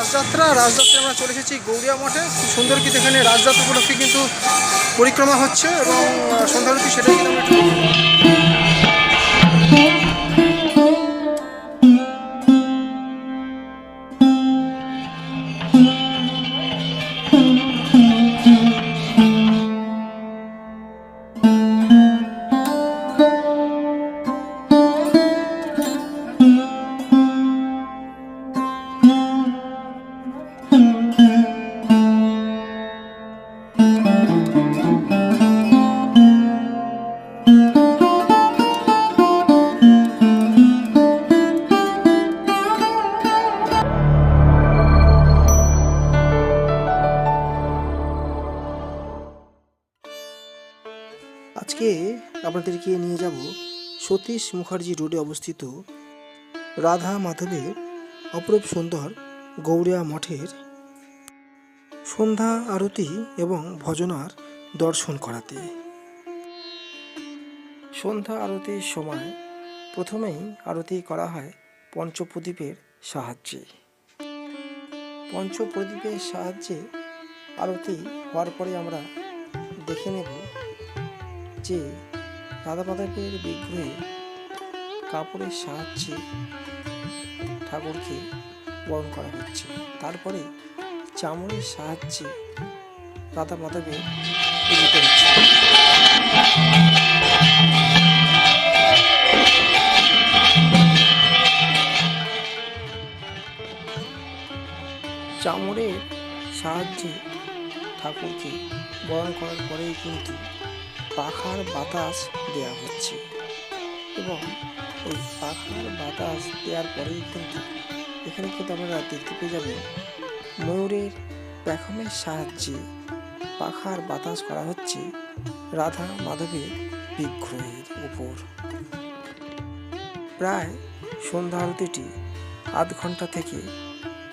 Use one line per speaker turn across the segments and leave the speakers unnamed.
রাজযাত্রা আমরা চলে এসেছি গৌরিয়া মঠে। খুব সুন্দর কিন্তু এখানে রাজযাত্রা উপলক্ষে কিন্তু পরিক্রমা হচ্ছে এবং সন্ধ্যা সেটাই কিন্তু আমরা আজকে আপনাদেরকে নিয়ে যাব সতীশ মুখার্জি রোডে অবস্থিত রাধা মাধবের অপরূপ সুন্দর গৌরিয়া মঠের সন্ধ্যা আরতি এবং ভজনার দর্শন করাতে। সন্ধ্যা আরতির সময় প্রথমেই আরতি করা হয় পঞ্চপ্রদীপের সাহায্যে। পঞ্চপ্রদীপের সাহায্যে আরতি হওয়ার পরে আমরা দেখে নেব যে রাধা মাধবের বিগ্রহে কাপড়ের সাহায্যে ঠাকুরকে বরণ করা হচ্ছে। তারপরে চামড়ের সাহায্যে রাধা মাধবের পূজিত হচ্ছে। চামড়ের সাহায্যে ঠাকুরকে বরণ করার পরেই কিন্তু পাখার বাতাস দেওয়া হচ্ছে। এবং ওই পাখার বাতাস দেওয়ার পরেই কিন্তু এখানে কিন্তু আপনারা দেখতে পেয়ে যাবেন ময়ূরের পেখমের সাহায্যে পাখার বাতাস করা হচ্ছে রাধা মাধবের বিগ্রহের উপর। প্রায় সন্ধ্যা আরতিটি আধ ঘণ্টা থেকে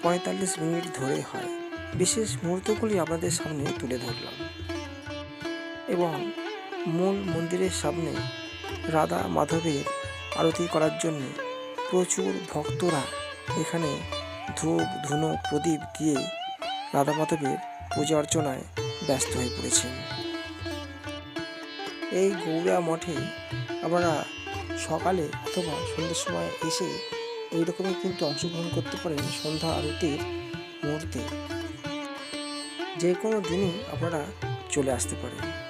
পঁয়তাল্লিশ মিনিট ধরে হয়। বিশেষ মুহূর্তগুলি আপনাদের সামনে তুলে ধরলাম। এবং মূল মন্দিরের সামনে রাধা মাধবের আরতি করার জন্য প্রচুর ভক্তরা এখানে ধূপ, ধুনো, প্রদীপ দিয়ে রাধা মাধবের পূজা অর্চনায় ব্যস্ত হয়ে পড়েছেন। এই গৌড়া মঠে আপনারা সকালে অথবা সন্ধ্যের সময় এসে এইরকমই কিন্তু অংশগ্রহণ করতে পারেন সন্ধ্যা আরতির মুহূর্তে। যে কোনো দিনই আপনারা চলে আসতে পারেন।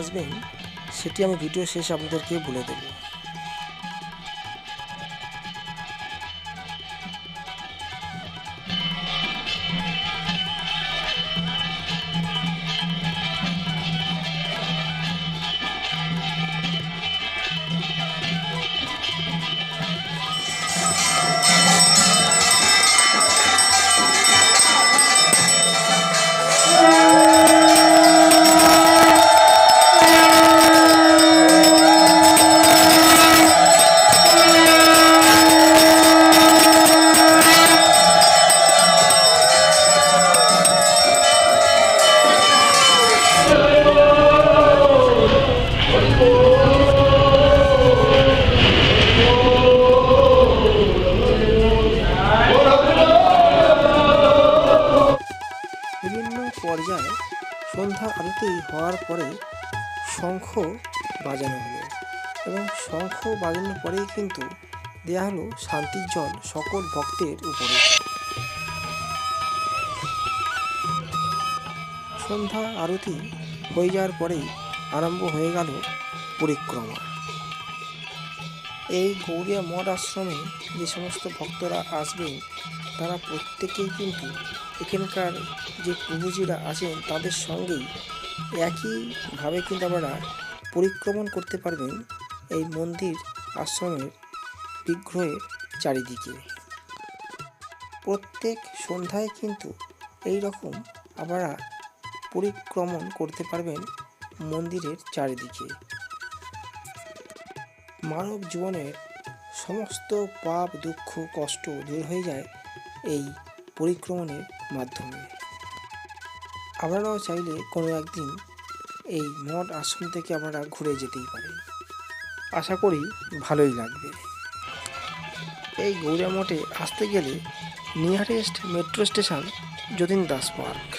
আসবেন সেটি আমি ভিডিও শেষে আপনাদেরকে বলে দেবো। সন্ধ্যা হওয়ার পরে শঙ্খ বাজানো হলো। এবং শঙ্খ বাজানোর পরেই কিন্তু দেয়া হলো শান্তির জল সকল ভক্তের উপরে। সন্ধ্যা আরতি হয়ে যাওয়ার পরেই আরম্ভ হয়ে গেল পরিক্রমা। এই গৌরিয়া মঠ আশ্রমে যে সমস্ত ভক্তরা আসবেন তারা প্রত্যেকেই কিন্তু এখানকার যে প্রভুজিরা আছেন, তাদের সঙ্গেই একইভাবে কিন্তু আমরা পরিক্রমণ করতে পারবেন এই মন্দির আশ্রমের বিগ্রহের চারিদিকে। প্রত্যেক সন্ধ্যায় কিন্তু এই রকম আপনারা পরিক্রমণ করতে পারবেন মন্দিরের চারিদিকে। মানব জীবনের সমস্ত পাপ, দুঃখ, কষ্ট দূর হয়ে যায় এই পরিক্রমণের মাধ্যমে। আপনারাও চাইলে কোনো একদিন এই মঠ আশ্রম থেকে আপনারা ঘুরে যেতেই পারেন আশা করি ভালোই লাগবে। এই গৌড়া মঠে আসতে গেলে nearest metro station Jatin Das park.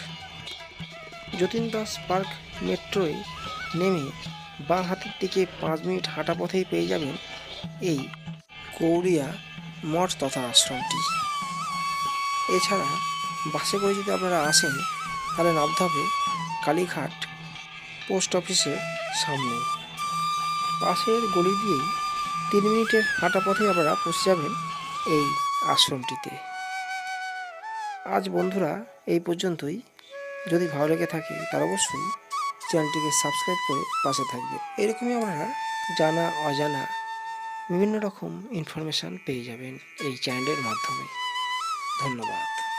Jatin Das park মেট্রোয় নেমে বাঁ হাতের দিকে পাঁচ মিনিট হাঁটা পথেই পেয়ে যাবেন এই গৌরিয়া মঠ তথা আশ্রমটি। এছাড়া বাসে করে যদি আপনারা আসেন তাহলে নামতে হবে কালীঘাট পোস্ট অফিসের সামনে। পাশের গলি দিয়েই তিন মিনিটের হাঁটা পথে আপনারা পৌঁছে যাবেন এই আশ্রমটিতে। আজ বন্ধুরা, এই পর্যন্তই। যদি ভালো লেগে থাকে তার অবশ্যই চ্যানেলটিকে সাবস্ক্রাইব করে পাশে থাকবে এরকমই আপনারা জানা, অজানা বিভিন্ন রকম ইনফরমেশান পেয়ে যাবেন এই চ্যানেলের মাধ্যমে। ধন্যবাদ।